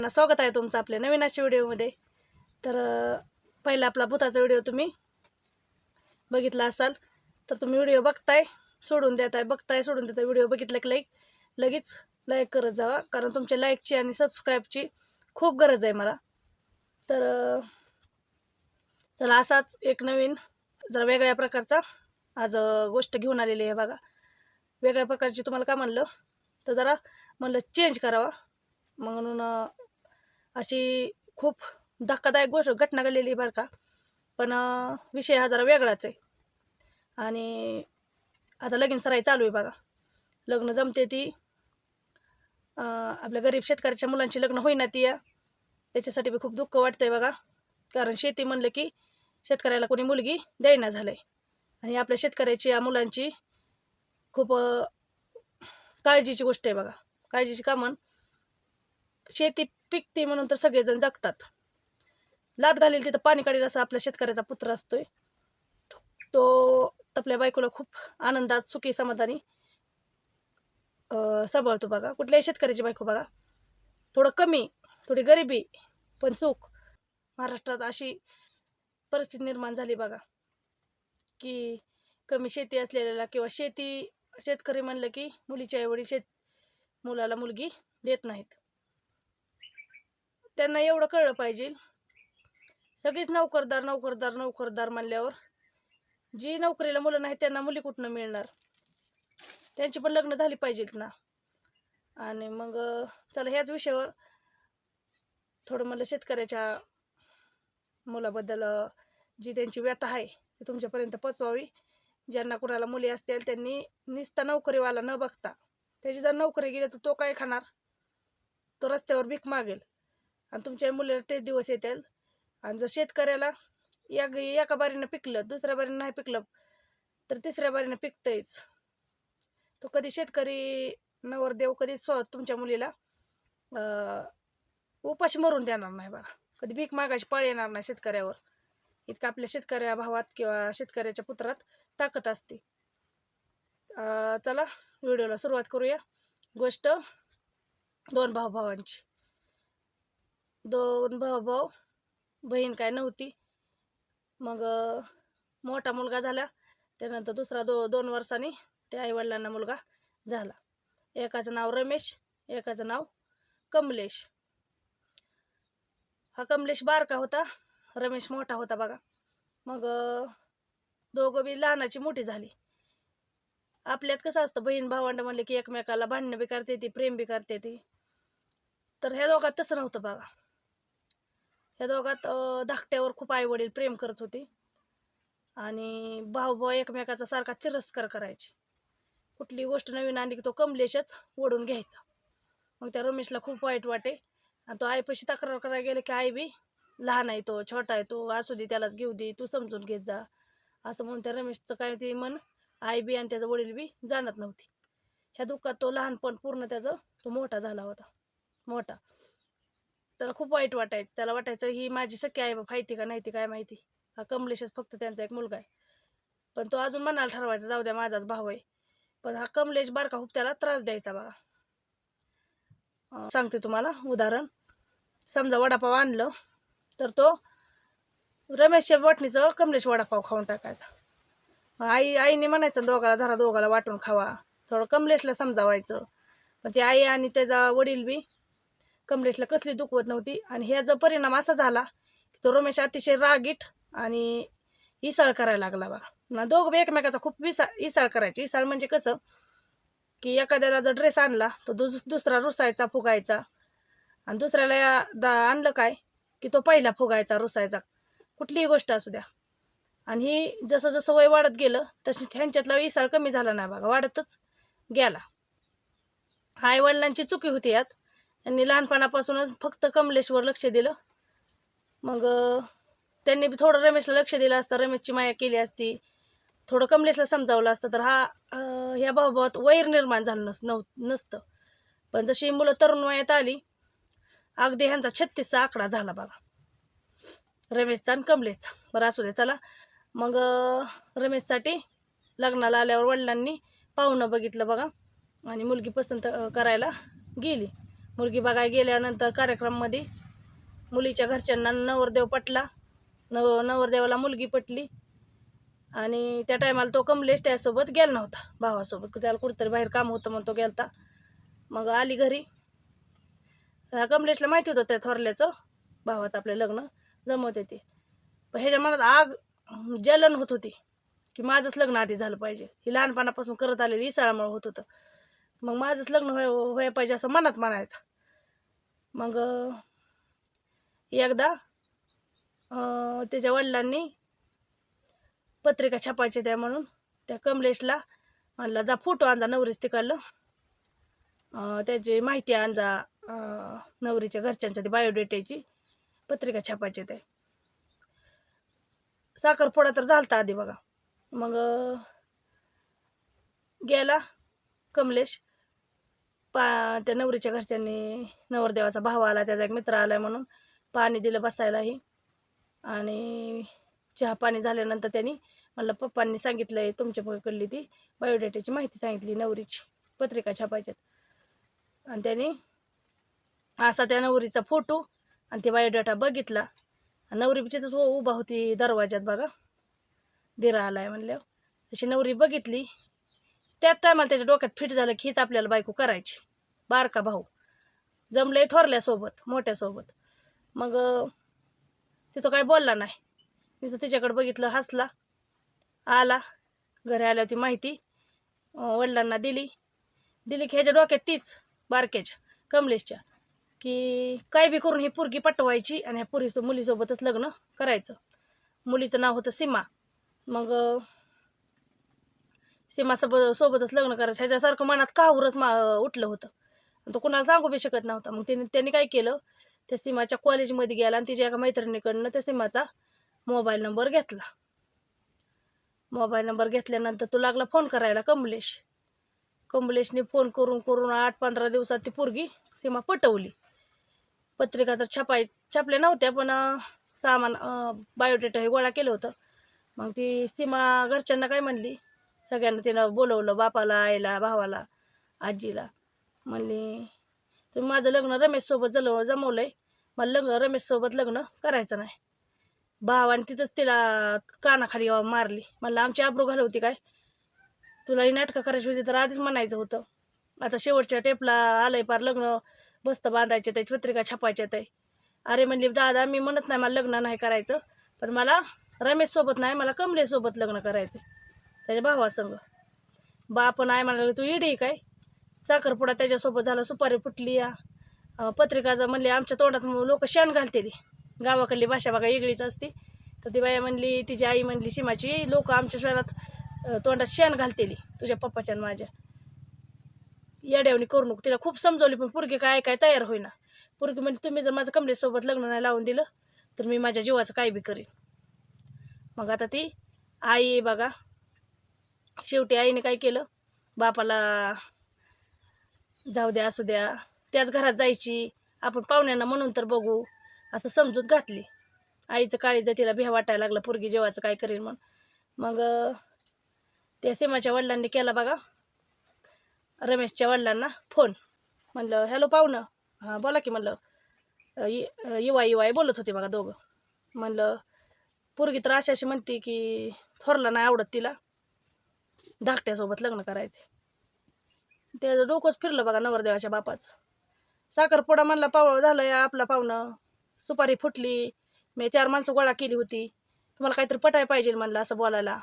स्वागत आहे तुमचं आपल्या नवीन अशा व्हिडिओमध्ये. तर पहिला आपला भूताचा व्हिडिओ तुम्ही बघितला असाल तर तुम्ही व्हिडिओ बघताय सोडून देताय बघताय सोडून देताय व्हिडिओ बघितला की लाईक लगेच लाईक करत जावा. कारण तुमच्या लाईकची आणि सबस्क्राईबची खूप गरज आहे मला. तर चला असाच एक नवीन जरा वेगळ्या प्रकारचा आज गोष्ट घेऊन आलेली आहे बघा. वेगळ्या प्रकारची तुम्हाला का म्हणलं? तर जरा म्हणलं चेंज करावा. म्हणून अशी खूप धक्कादायक गोष्ट घटना घडलेली आहे बरं का. पण विषय हा जरा वेगळाच आहे. आणि आता लगीन सराई चालू आहे बघा. लग्न जमते ती. आपल्या गरीब शेतकऱ्याच्या मुलांची लग्न होईना ती. या त्याच्यासाठी बी खूप दुःख वाटतंय बघा. कारण शेती म्हणलं की शेतकऱ्याला कोणी मुलगी द्यायना झालंय. आणि आपल्या शेतकऱ्याची या मुलांची खूप काळजीची गोष्ट आहे बघा. काळजीची का म्हण? शेती पिकते म्हणून तर सगळेजण जगतात. लात घालेल तिथं पाणी काढेल असा आपल्या शेतकऱ्याचा पुत्र असतोय. तो आपल्या बायकोला खूप आनंदात सुखी समाधानी सांभाळतो बघा. कुठल्याही शेतकऱ्याची बायको बघा. थोडं कमी थोडी गरिबी पण सुख. महाराष्ट्रात अशी परिस्थिती निर्माण झाली बघा. की कमी शेती असलेल्याला किंवा शेती शेतकरी म्हणलं की मुलीच्या आईवडील शेत मुलाला मुलगी देत नाहीत. त्यांना एवढं कळलं पाहिजे. सगळीच नोकरदार नोकरदार नोकरदार म्हणल्यावर जी नोकरीला मुलं नाही त्यांना मुली कुठनं मिळणार? त्यांची पण लग्न झाली पाहिजेत ना. आणि मग चला ह्याच विषयावर थोडं मला शेतकऱ्याच्या मुलाबद्दल जी त्यांची व्यथा आहे ती तुमच्यापर्यंत पोचवावी. ज्यांना कुणाला मुली असतील त्यांनी निसता नोकरीवाला न बघता त्याची जर नोकरी गेली तर तो काय खाणार? तो रस्त्यावर भीक मागेल. आणि तुमच्या मुलीला ते दिवस येतील. आणि जर शेतकऱ्याला या एका बारीनं पिकलं दुसऱ्या बारीनं नाही पिकलं तर तिसऱ्या बारीनं पिकतंयच. तो कधी शेतकरी नवरदेव कधीच स्व तुमच्या मुलीला उपाशी मरून देणार नाही बघा कधी भीक मागायची पाळी येणार नाही शेतकऱ्यावर. इतकं आपल्या शेतकऱ्या भावात किंवा शेतकऱ्याच्या पुत्रात ताकद असते. चला व्हिडिओला सुरुवात करूया. गोष्ट दोन भाऊ भावांची दोन भाऊ भाऊ बहीण काय नव्हती. मग मोठा मुलगा झाला. त्यानंतर दुसरा दो दोन वर्षांनी त्या आईवडिलांना मुलगा झाला. एकाचं नाव रमेश एकाचं नाव कमलेश. हा कमलेश बारका होता. रमेश मोठा होता बघा. मग दोघं बी लहानाची मोठी झाली. आपल्यात कसं असतं बहीण भावंड म्हणले की एकमेकाला भांडणं बी करते ती प्रेम बी करते ती. तर ह्या दोघात तसं नव्हतं बघा. ह्या दोघात धाकट्यावर खूप आई वडील प्रेम करत होते. आणि भाऊ भाऊ एकमेकाचा सारखा तिरस्कार करायचे. कुठली गोष्ट नवीन आणली की तो कमलेशच ओढून घ्यायचा. मग त्या रमेशला खूप वाईट वाटे. आणि तो आईपाशी तक्रार करायला गेले की आई बी लहान आहे तो छोटा आहे तो असू दे त्यालाच घेऊ दे तू समजून घेत जा. असं म्हणून त्या रमेशचं काय ते मन आई बी आणि त्याचं वडील बी जाणत नव्हती. ह्या दुःखात तो लहानपण पूर्ण त्याचं तो मोठा झाला होता. मोठा. त्याला खूप वाईट वाटायचं. त्याला वाटायचं ही माझी सख्या आहे माहिती का नाही ती काय माहिती? हा कमलेशच फक्त त्यांचा एक मुलगा आहे. पण तो अजून मनाला ठरवायचा जाऊ द्या माझाच भाऊ आहे. पण हा कमलेश बारका खूप त्याला त्रास द्यायचा बघा. सांगते तुम्हाला उदाहरण. समजा वडापाव आणलं तर तो रमेशच्या वाटणीचं कमलेश वडापाव खाऊन टाकायचा. आई आईने म्हणायचं दोघाला धरा दोघाला वाटून खावा. थोडं कमलेशला समजावायचं. पण ती आई आणि त्याचा वडील बी कमरेतला कसली दुखवत नव्हती. आणि ह्याचा परिणाम असा झाला की तो रमेश अतिशय रागीट आणि इसाळ करायला लागला बघा. ना दोघं एकमेकाचा खूप विसा इसाळ करायची. इसाळ म्हणजे कसं की एखाद्याला जर ड्रेस आणला तर दुस दुसरा रुसायचा फुगायचा. आणि दुसऱ्याला या- दा आणलं काय की तो पहिला फुगायचा रुसायचा. कुठलीही गोष्ट असू द्या. आणि ही जसं जसं वय वाढत गेलं तशी ह्यांच्यातला इसाळ कमी झाला नाही बघा. वाढतच गेला. आई वडिलांची चुकी होती यात. यांनी लहानपणापासूनच फक्त कमलेशवर लक्ष दिलं. मग त्यांनी बी थोडं रमेशला लक्ष दिलं असतं. रमेशची माया केली असती. थोडं कमलेशला समजावलं असतं. तर हा ह्या भावात वैर निर्माण झालं नस नव नसतं. पण जशी मुलं तरुण वयात आली अगदी ह्यांचा छत्तीसचा आकडा झाला बघा. रमेशचा आणि कमलेशचा. बरं असू दे चला. मग रमेशसाठी लग्नाला आल्यावर वडिलांनी पाहुणं बघितलं बघा. आणि मुलगी पसंत करायला गेली. मुलगी बघायला गेल्यानंतर कार्यक्रममध्ये मुलीच्या घरच्यांना नवरदेव पटला. नव नवरदेवाला मुलगी पटली. आणि त्या टायमाला तो कमलेश त्यासोबत गेला नव्हता भावासोबत. त्याला कुठंतरी बाहेर काम होतं म्हणून तो गेलता. मग आली घरी. ह्या कमलेशला माहिती होतं त्या थोरल्याचं भावाचं आपलं लग्न जमवते ते पण ह्याच्या मनात आग जलन होत होती की माझंच लग्न आधी झालं पाहिजे. ही लहानपणापासून करत आलेली इसळामुळे होत होतं. मग माझंच लग्न व्हाय पाहिजे असं मनात म्हणायचं. मग एकदा त्याच्या वडिलांनी पत्रिका छापायची त्या म्हणून त्या कमलेशला म्हणला जा फोटो आणजा नवरीच तिकडलं. त्याची माहिती आणजा नवरीच्या घरच्यांच्या ते बायोडेटाची पत्रिका छापायची ते साखरपुडा तर झालता आधी बघा. मग गेला कमलेश. पा त्या नवरीच्या घरच्यांनी नवरदेवाचा भाव आला त्याचा एक मित्र आला म्हणून पाणी दिलं बसायलाही. आणि चहा पाणी झाल्यानंतर त्यांनी मला पप्पांनी सांगितलं आहे तुमच्याकडली ती बायोडेटाची माहिती सांगितली नवरीची पत्रिका छापायच्यात. आणि त्यांनी असा त्या नवरीचा फोटो आणि ते बायोडेटा बघितला. नवरी तिथंच उ- उभा होती दरवाज्यात बघा. दिरा आलाय म्हणल्यावर. तशी नवरी बघितली. त्या टायमाला त्याच्या डोक्यात फिट झालं की हीच आपल्याला बायको करायची. बारका भाऊ. जमले थोरल्यासोबत मोठ्यासोबत मग तिथं काय बोलला नाही. तिथं तिच्याकडे बघितलं हसला. आला. घरी आल्या होती माहिती. वडिलांना दिली. दिली की ह्याच्या डोक्यात तीच बारक्याच्या कमलेशच्या की काय बी करून ही पोरगी पटवायची आणि ह्या पुरी मुलीसोबतच लग्न करायचं. मुलीचं नाव होतं सीमा. मग सीमासोबत सोबतच लग्न करायचं. ह्याच्यासारखं मनात काहूरच मा उठलं होतं. तो कुणाला सांगू बी शकत नव्हता. मग त्यांनी त्यांनी काय केलं? त्या सीमाच्या कॉलेजमध्ये गेला आणि तिच्या एका मैत्रिणीकडनं त्या सीमाचा मोबाईल नंबर घेतला. मोबाईल नंबर घेतल्यानंतर तो लागला फोन करायला कमलेश. कमलेशने फोन करून करून आठ पंधरा दिवसात ती पोरगी सीमा पटवली. पत्रिका तर छापाय छापल्या नव्हत्या पण सामान बायोडेटा हे गोळा केलं होतं. मग ती सीमा घरच्यांना काय म्हणली? सगळ्यांना तिनं बोलवलं बापाला आईला भावाला आजीला. म्हणले तुम्ही माझं लग्न रमेशसोबत जल जमवलं आहे मला लग्न रमेशसोबत लग्न करायचं नाही. भावाने तिथंच तिला कानाखाली मारली. म्हणलं आमची आब्रू घालवती काय? तुला ही नाटकं करायची होती तर आधीच म्हणायचं होतं. आता शेवटच्या टेपला आलंय पार लग्न बस्त बांधायचे त्याची पत्रिका छापायच्या ते अरे म्हणली दादा मी म्हणत नाही मला लग्न नाही करायचं पण मला रमेशसोबत नाही मला कमलेसोबत लग्न करायचं त्याच्या भावासंग पण आहे म्हणाले तू इडी काय? साखरपुडा त्याच्यासोबत झाला सुपारी फुटली या. पत्रिकाचा पत्रिकाचं म्हणले आमच्या तोंडात लोक शेण घालतेली गावाकडली भाषा बघा वेगळीच असते. तर ती बाया म्हणली तिची आई म्हणली सीमाची लोक आमच्या शहरात तोंडात शेण घालतेली तुझ्या पप्पाच्या माझ्या. येड्यावणी करू नको तिला खूप समजवली पण पुरगी काय काय तयार होईना. पुरगी म्हणजे तुम्ही जर माझं कमलेसोबत लग्न नाही लावून दिलं तर मी माझ्या जीवाचं काय बी करीन. मग आता ती आई आहे बघा शेवटी आईने काय केलं? बापाला जाऊ द्या असू द्या. त्याच घरात जायची. आपण पाहुण्यांना म्हणून तर बघू. असं समजूत घातली. आईचं काळीचं तिला भ्या वाटायला लागलं. पोरगी जेवायचं काय करीन म्हणून मग त्या सीमाच्या वडिलांनी केला बघा. रमेशच्या वडिलांना फोन म्हणलं हॅलो पाहुणं. हां बोला की म्हणलं. इ- युवा युवा बोलत होते बघा दोघं. म्हणलं पोरगी तर अशी अशी म्हणते की थोरला नाही आवडत तिला. धाकट्यासोबत लग्न करायचे त्याचं डोकंच फिरलं बघा नवरदेवाच्या बापाचं. साखरपुडा म्हणला पाव झालं या आपला पाहुणं. सुपारी फुटली. मी चार माणसं गोळा केली होती. तुम्हाला काहीतरी पटाय पाहिजे म्हणलं असं बोलायला.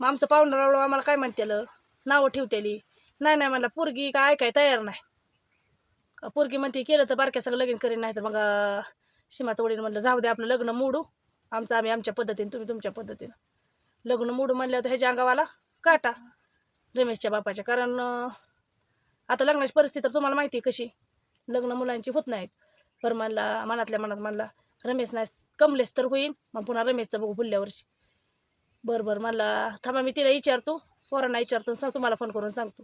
मग आमचं पाहुणं रावळं आम्हाला काय म्हणतेलं? नावं ठेवतेली. नाही नाही म्हणलं पोरगी काय ऐकाय तयार नाही. पोरगी म्हणते केलं तर बारक्या सगळं लगीन करीन नाही तर मग सीमाचं वडील म्हणलं जाऊ दे आपलं लग्न मोडू. आमचं आम्ही आमच्या पद्धतीने तुम्ही तुमच्या पद्धतीनं. लग्न मोडू म्हणल्यावर तर ह्याच्या अंगावाला काटा. रमेशच्या बापाच्या. कारण आता लग्नाची परिस्थिती तर तुम्हाला माहिती आहे कशी. लग्न मुलांची होत नाहीत. बरं म्हणला मनातल्या मनात म्हणला रमेश नाही कमलेस तर होईन मग पुन्हा रमेशचं बघू पुढल्या वर्षी. बरं बरं म्हणला थांबा मी तिला विचारतो पोरांना विचारतो सांग तुम्हाला फोन करून सांगतो.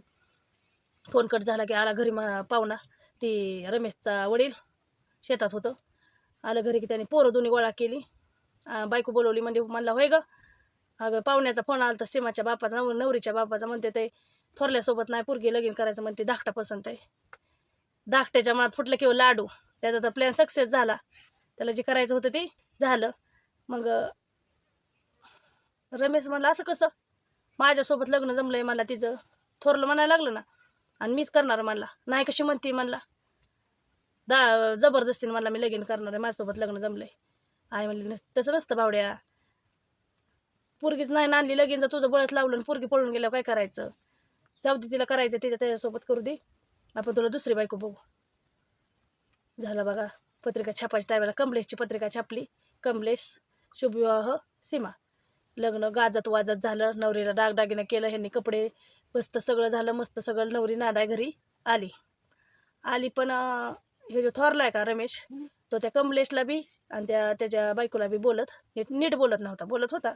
फोन कट झाला की आला घरी मा पाहुणा. ती रमेशचा वडील शेतात होतं. आलं घरी की त्याने पोरं दोन्ही गोळा केली. बायको बोलवली म्हणजे म्हणला होय ग. अगं पाहुण्याचा फोन आला तर सीमाच्या बापाचा नव नवरीच्या बापाचा म्हणते ते. थोरल्यासोबत नाही पोरगी लगीन करायचं म्हणते धाकटा पसंत आहे. धाकट्याच्या मनात फुटलं किंवा हो लाडू. त्याचा तर प्लॅन सक्सेस झाला. त्याला जे करायचं होतं ते झालं. मग रमेश म्हणला असं कसं? माझ्यासोबत लग्न जमलंय मला तिचं. थोरलं म्हणायला लागलं ना. आणि मीच करणार म्हणला. नाही कशी म्हणते म्हणला. दा जबरदस्तीने म्हणला मी लगीन करणार आहे. माझ्यासोबत लग्न जमलंय. आई म्हणली तसं नसतं बावड्या पोरगीच नाही आणली लगीन जर तुझं बळच लावलं आणि पोरगी पळून गेल्यावर काय करायचं? जाऊ दे तिला करायचं तिच्या त्याच्यासोबत करू दे. आपण तुला दुसरी बायको बघू. झालं बघा पत्रिका छापायच्या टायमाला कमलेशची पत्रिका छापली. कमलेश शुभविवाह सीमा. लग्न गाजत वाजत झालं नवरीला दागदागिनं केलं ह्यांनी कपडे मस्त सगळं झालं मस्त सगळं नवरी नादाय घरी आली. आली पण हे जो थोरलाय का रमेश तो त्या कमलेशला बी आणि त्या त्याच्या बायकोला बी बोलत नीट नीट बोलत नव्हता. बोलत होता.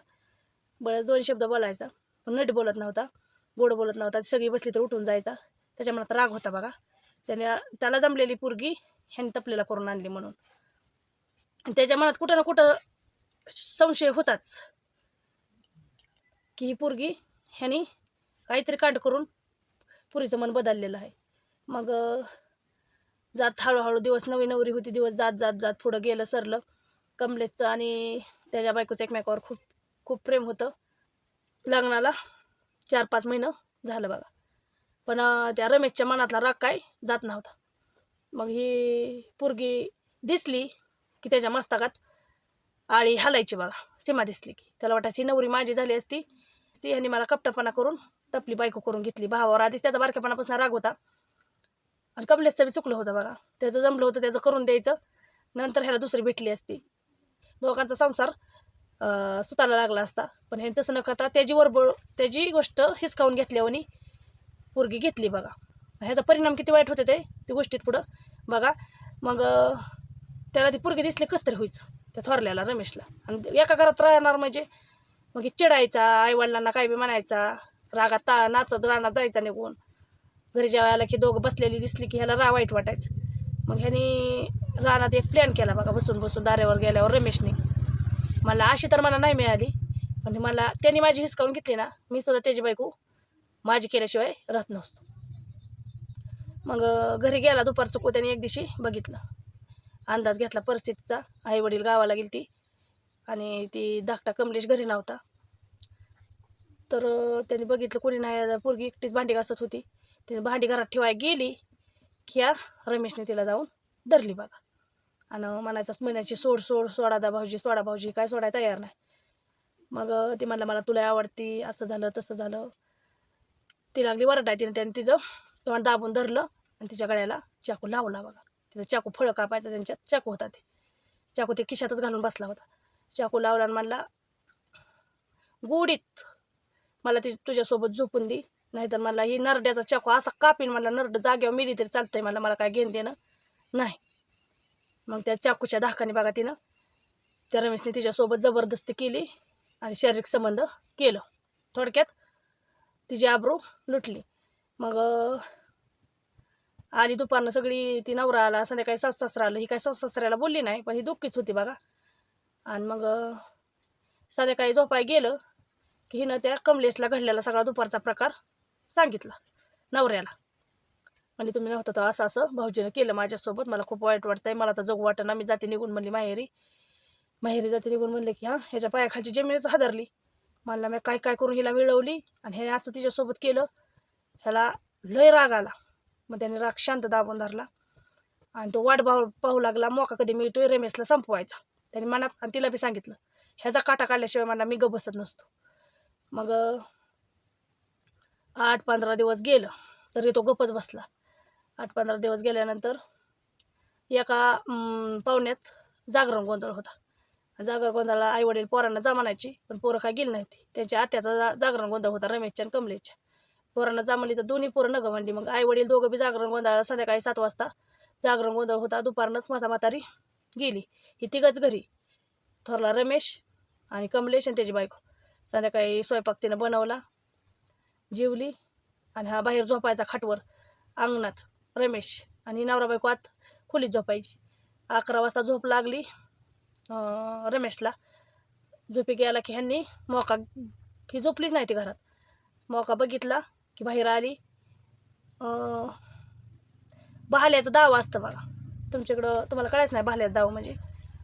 बरं दोन शब्द बोलायचा पण नीट बोलत नव्हता. गोड बोलत नव्हता. सगळी बसली तर उठून जायचा. त्याच्या मनात राग होता बघा. त्याने त्याला जमलेली पोरगी ह्याने तपलेला करून आणली म्हणून. त्याच्या मनात कुठं ना कुठं संशय होताच. की ही पोरगी ह्यानी काहीतरी कांड करून पुरीचं मन बदललेलं आहे. मग जात हळूहळू दिवस नवी नवरी होती. दिवस जात जात जात पुढं गेलं सरलं. कमलेशचं आणि त्याच्या बायकोचं एकमेकावर खूप खूप प्रेम होतं. लग्नाला चार पाच महिनं झालं बघा. पण त्या रमेशच्या मनातला राग काय? जात नव्हता. मग ही पोरगी दिसली की त्याच्या मस्तकात आळी हलायची बघा. सीमा दिसली की. त्याला वाटायची नवरी माझी झाली असती. ती ह्यांनी मला कपटपणा करून तपली बायको करून घेतली. भावावर आधीच त्याचा बारक्यापणापासून राग होता. आणि कमलेशचं बी चुकलं होतं बघा. त्याचं जमलं होतं त्याचं करून द्यायचं. नंतर ह्याला दुसरी भेटली असती. दोघांचा संसार सुताला लागला असता. पण हे तसं न करता त्याची वरबळ त्याची गोष्ट हिसकावून घेतल्यावानी पोरगी घेतली बघा. ह्याचा परिणाम किती वाईट होते ते ती गोष्टीत पुढं. बघा मग त्याला ती पोरगी दिसली कसं तरी होईच त्या थोरल्याला रमेशला. आणि एका घरात राहणार म्हणजे मग चिडायचा आईवडिलांना काय बी म्हणायचा रागात ता नाचत रानात जायचा निघून. घरी आला की दोघं बसलेली दिसली की ह्याला रा वाईट वाटायचं. मग ह्यानी रानात एक प्लॅन केला बघा बसून बसून दाऱ्यावर गेल्यावर रमेशने. मला अशी तर मला नाही मिळाली. पण मला त्यांनी माझी हिसकावून घेतली ना मी सुद्धा त्याची बायको माझी केल्याशिवाय राहत नसतो. मग घरी गेला दुपारचं को त्याने एक दिवशी बघितलं. अंदाज घेतला परिस्थितीचा. आई वडील गावाला गेली ती आणि ती धाकटा कमलेश घरी नव्हता. तर त्यांनी त्याने बघितलं कोणी नाही पोरगी एकटीच भांडी घासत होती. तिने भांडी घरात ठेवाय गेली की या रमेशने तिला जाऊन धरली बघा. आणि म्हणायचं महिन्याची सोड सोड सोडा दा भाऊजी सोडा भाऊजी काय सोडाय तयार नाही. मग ती म्हणलं मला तुला आवडती असं झालं तसं झालं. ती लागली वरडाय तिने त्याने तिचं तोंड दाबून धरलं आणि तिच्या गळ्याला चाकू लावला बघा. तिचं चाकू फळं कापायचं त्यांच्यात चाकू होता ते. चाकू ते खिशातच घालून बसला होता. चाकू लावला आणि म्हणला गोडीत मला ती तुझ्यासोबत झोपून दे. नाहीतर मला ही नरड्याचा चाकू असा कापीन मला नरड जाग्यावर मिली तरी चालतंय मला मला काय घेणं देणं नाही. मग त्या चाकूच्या धाकाने बघा तिनं त्या रमेशने तिच्यासोबत जबरदस्ती केली आणि शारीरिक संबंध केलं. थोडक्यात तिची आबरू लुटली. मग आधी आली दुपारनं सगळी ती नवरा आला संध्याकाळी सास सासरा आलं ही काय सास सासऱ्याला बोलली नाही पण ही दुःखीच होती बघा. आणि मग संध्याकाळी झोपाय गेलं की हिनं त्या कमलेशला घडलेला सगळा दुपारचा प्रकार सांगितला नवऱ्याला. म्हणजे तुम्ही नव्हतं तर असं असं भाऊजीनं केलं माझ्यासोबत. मला खूप वाईट वाटतंय. मला तर जग वाटतं मी जाते निघून म्हणली माहेरी. माहेरी जाते निघून म्हणले की हां ह्याच्या पायाखालची जमीनच हादरली. मला मी काय काय करून हिला मिळवली आणि हे असं तिच्यासोबत केलं ह्याला लय राग आला. मग त्याने राग शांत दाबून धरला आणि तो वाट पाहू पाहू लागला मोका कधी मिळतोय रमेशला संपवायचा. त्याने मनात आणि तिला बी सांगितलं ह्याचा काटा काढल्याशिवाय मला मी ग बसत नसतो. मग आठ पंधरा दिवस गेलं तरी तो गपच बसला. आठ पंधरा दिवस गेल्यानंतर एका पाहुण्यात जागरण गोंधळ होता. जागर गोंधळाला आई वडील पोरांना जमानायची पण पोरं काय गेली नव्हती त्यांच्या आत्याचा जा जागरण गोंधळ होता रमेशच्या आणि कमलेच्या. पोरांना जमली तर दोन्ही पोरं नगं म्हणली मग आई वडील दोघं बी जागरण गोंधळाला संध्याकाळी सात वाजता जागरण गोंधळ होता. दुपारनंच माझा म्हातारी गेली. ही तिघच घरी. थोरला रमेश आणि कमलेश आणि त्याची बायको. संध्याकाळी स्वयंपाक तिनं बनवला जेवली आणि हा बाहेर झोपायचा खाटवर अंगणात रमेश आणि नवरा बायको आत खोलीत झोपायची. अकरा वाजता झोप लागली रमेशला. झोपी गेला की ह्यांनी मोका ही झोपलीच नाही ती घरात. मोका बघितला की बाहेर आली. बहाल्याचा बहाल्याचं दाव असतं बघा. तुमच्याकडं तुम्हाला कळायच नाही बहाल्याचा दाव म्हणजे.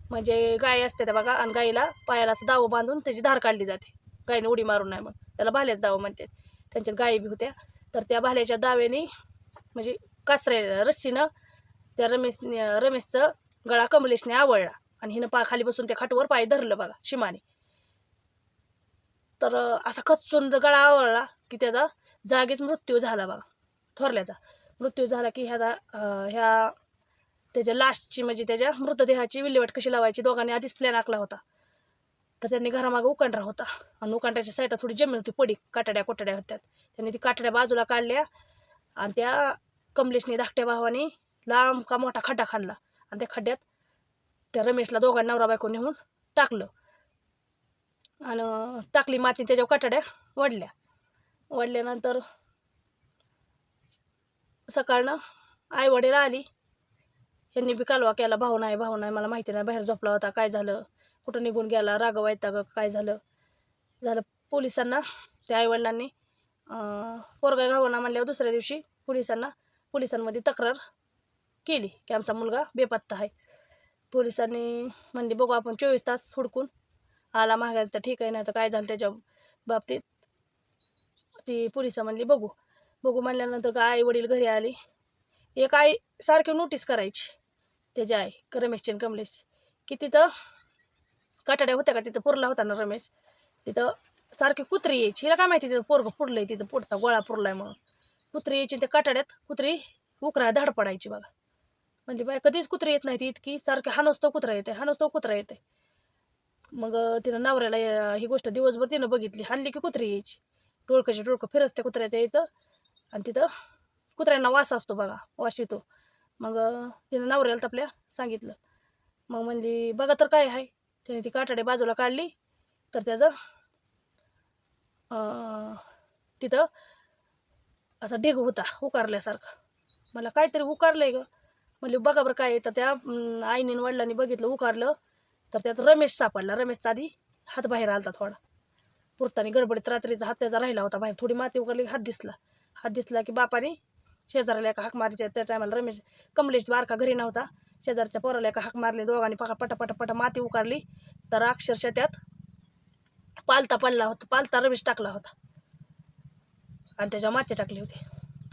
म्हणजे गाय असते त्या बघा आणि गाईला पायाला असं दाव बांधून त्याची धार काढली जाते. गायीने उडी मारून नाही मग त्याला भाल्याचं दावं म्हणते त्यांच्यात गायी बी होत्या. तर त्या भाल्याच्या दाव्याने म्हणजे कासरे रस्सीनं त्या रमेश रमेशचं गळा कमलेशने आवळला. आणि हिनं पा खाली बसून त्या खाटवर पाय धरलं बघा शिमाने. तर असा खचून गळा आवळला की त्याचा जागीच मृत्यू झाला बघा थोरल्याचा. मृत्यू झाला की ह्या ह्या त्याच्या लाशची म्हणजे त्याच्या मृतदेहाची विल्हेवाट कशी लावायची दोघांनी आधीच प्लॅन आखला होता. तर त्यांनी घरामागं उकांडरा होता. आणि उकांड्याच्या साईडला थोडी जमीन होती पडी काटाड्या कोटाड्या होत्या. त्यांनी ती काटाड्या बाजूला काढल्या आणि त्या कमलेशने धाकट्या भावाने लांब का मोठा खड्डा खाल्ला आणि त्या खड्ड्यात त्या रमेशला दोघांना नवरा बायको नेऊन टाकलं. आणि टाकली माती त्याच्यावर कटड्या वडल्या. वडल्यानंतर सकाळनं आई वडील आली. यांनी बी कालवा केला भाऊ नाही भाऊ नाही मला माहिती नाही बाहेर झोपला होता काय झालं? कुठं निघून गेला? रागव ग काय झालं? झालं पोलिसांना त्या आईवडिलांनी पोरगा घावना म्हणल्यावर दुसऱ्या दिवशी पोलिसांना पोलिसांमध्ये तक्रार केली की आमचा मुलगा बेपत्ता आहे. पोलिसांनी म्हणली बघू आपण चोवीस तास हुडकून आला महागायला तर ठीक आहे नाही तर काय झालं त्याच्या बाबतीत? ती पोलिसा म्हणली बघू बघू म्हणल्यानंतर का आई वडील घरी आली? एक आई सारखी नोटीस करायची त्याची आई रमेशची आणि कमलेश की तिथं काटाड्या होत्या का तिथं पुरला होता ना रमेश? तिथं सारखी कुत्री यायची. हिला काय माहिती तिथं पोरगं पुरलंय तिचं पोटचा गोळा पुरलाय म्हणून. कुत्री यायची त्या काटाड्यात कुत्री उकरा धाड पडायची बघा. म्हणजे बाय कधीच कुत्री येत नाही ती इतकी सारखी हानसतो कुत्रा येते हानसतो कुत्रा येते. मग तिनं नवऱ्याला ही गोष्ट दिवसभर तिनं बघितली हानली की कुत्री यायची. टोळकंची टोळकं फिरसते कुत्र्याच्या यायचं आणि तिथं कुत्र्यांना वास असतो बघा वास येतो. मग तिनं नवऱ्याला आपल्या सांगितलं. मग म्हणली बघा तर काय आहे. त्याने ती काटाडे बाजूला काढली तर त्याचं तिथं असं ढीग होता उकारल्यासारखं. मला काहीतरी उकारलंय ग. म्हणले बघा बरं काय तर त्या आईने वडिलांनी बघितलं उकारलं. तर त्यात रमेश सापडला. रमेशचा आधी हात बाहेर आलता थोडा. पुरतानी गडबडीत रात्रीचा हात त्याचा राहिला होता बाहेर. थोडी माती उकारली हात दिसला. हात दिसला की बापाने शेजाऱ्याला एका हाक मारली. त्या- टायमाला रमेश कमलेश बारका घरी नव्हता. शेजारच्या पोराला एका हाक मारली. दोघांनी पका पटापटा पटा पटा माती उकारली. तर अक्षरशः त्यात पालता पडला होता. पालता रमेश टाकला होता. आणि त्याच्यावर माथे टाकले होते.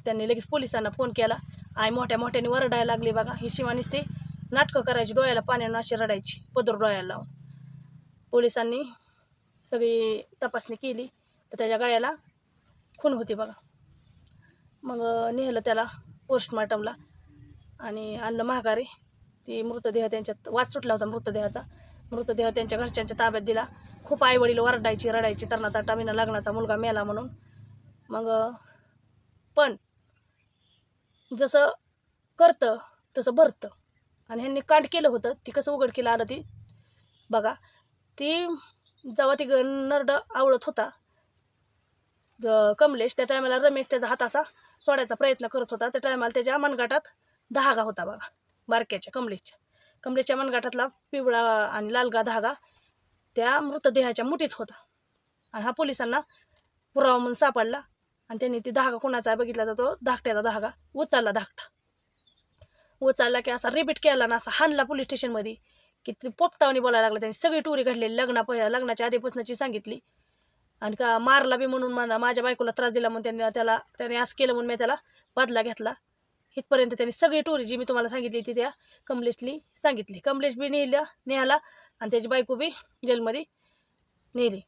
त्यांनी लगेच पोलिसांना फोन केला. आई मोठ्या मोठ्याने वरडायला लागली बघा. ही शिवानीच ते नाटकं करायची डोळ्याला पाण्यानं अशी रडायची पदर डोळ्याला लावून. पोलिसांनी सगळी तपासणी केली. तर त्याच्या गळ्याला खून होती बघा. मग नेलं त्याला पोस्टमार्टमला आणि आणलं महागारी ती मृतदेह त्यांच्यात वास सुटला होता मृतदेहाचा. मृतदेह त्यांच्या घरच्यांच्या ताब्यात दिला. खूप आईवडील वरडायची रडायची तरणाता टामिना लग्नाचा मुलगा मेला म्हणून. मग पण जसं करतं तसं भरतं. आणि ह्यांनी कांड केलं होतं ती कसं उघड केलं आलं ती बघा. ती जेव्हा ती नरड आवळत होता कमलेश त्या टायमाला रमेश त्याचा हात असा सोडायचा प्रयत्न करत होता. त्या टायमाला त्याच्या मनगाटात धागा होता बघा बारक्याच्या कमलेशच्या. कमलेशच्या मनगाटातला पिवळा आणि लालगा धागा त्या मृतदेहाच्या मुठीत होता. आणि हा पोलिसांना पुरावा म्हणून सापडला. आणि त्यांनी ती धागा कोणाचा बघितला तर तो धाकट्याचा धागा उचलला धाकटा. उचलला की असा रिपीट केला ना असा हाणला पोलीस स्टेशनमध्ये की ती पोपटावणी बोलायला लागला. त्यांनी सगळी टुरी घडलेली लग्ना लग्नाच्या आधीपासूनची सांगितली. आणि का मारला बी म्हणून मला माझ्या बायकोला त्रास दिला म्हणून त्यांनी त्याला त्याने असं केलं म्हणून मी त्याला बदला घेतला. इथपर्यंत त्यांनी सगळी टोरी जी मी तुम्हाला सांगितली ती त्या कमलेशनी सांगितली. कमलेश बी नेल्या नेहाला आणि त्याची बायको बी जेलमध्ये नेली.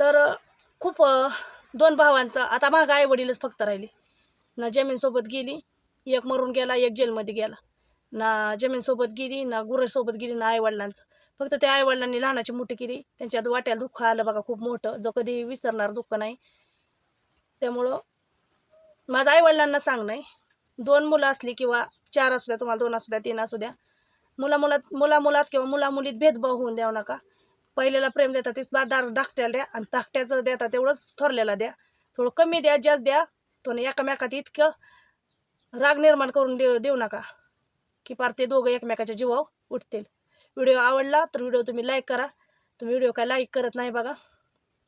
तर खूप दोन भावांचा. आता मागं आई वडीलच फक्त राहिले. ना जमीनसोबत गेली एक मरून गेला एक जेलमध्ये गेला. ना जमीनसोबत गेली ना गुरासोबत गेली ना आईवडिलांचं. फक्त त्या आईवडिलांनी लहानाची मोठी केली. त्यांच्यात वाट्याला दुःख आलं बघा खूप मोठं. जो कधी विसरणार दुःख नाही. त्यामुळं माझं आईवडिलांना सांग नाही. दोन मुलं असली किंवा चार असू द्या तुम्हाला दोन असू द्या तीन असू द्या. मुला मुलात मुला मुलात किंवा मुला मुलीत भेदभाव होऊन द्यावं नका. पहिल्याला प्रेम देतात तेच दार धाकट्याला द्या आणि धाकट्याचं देतात तेवढंच थोरल्याला द्या. थोडं कमी द्या जास्त द्या. तो एकामेकात इतकं राग निर्माण करून देऊ देऊ नका. की पार ते दोघं एकमेकाच्या जीवावर उठतील. व्हिडिओ आवडला तर व्हिडिओ तुम्ही लाईक करा. तुम्ही व्हिडिओ काय लाईक करत नाही बघा.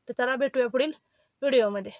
तर चला भेटूया पुढील व्हिडिओमध्ये.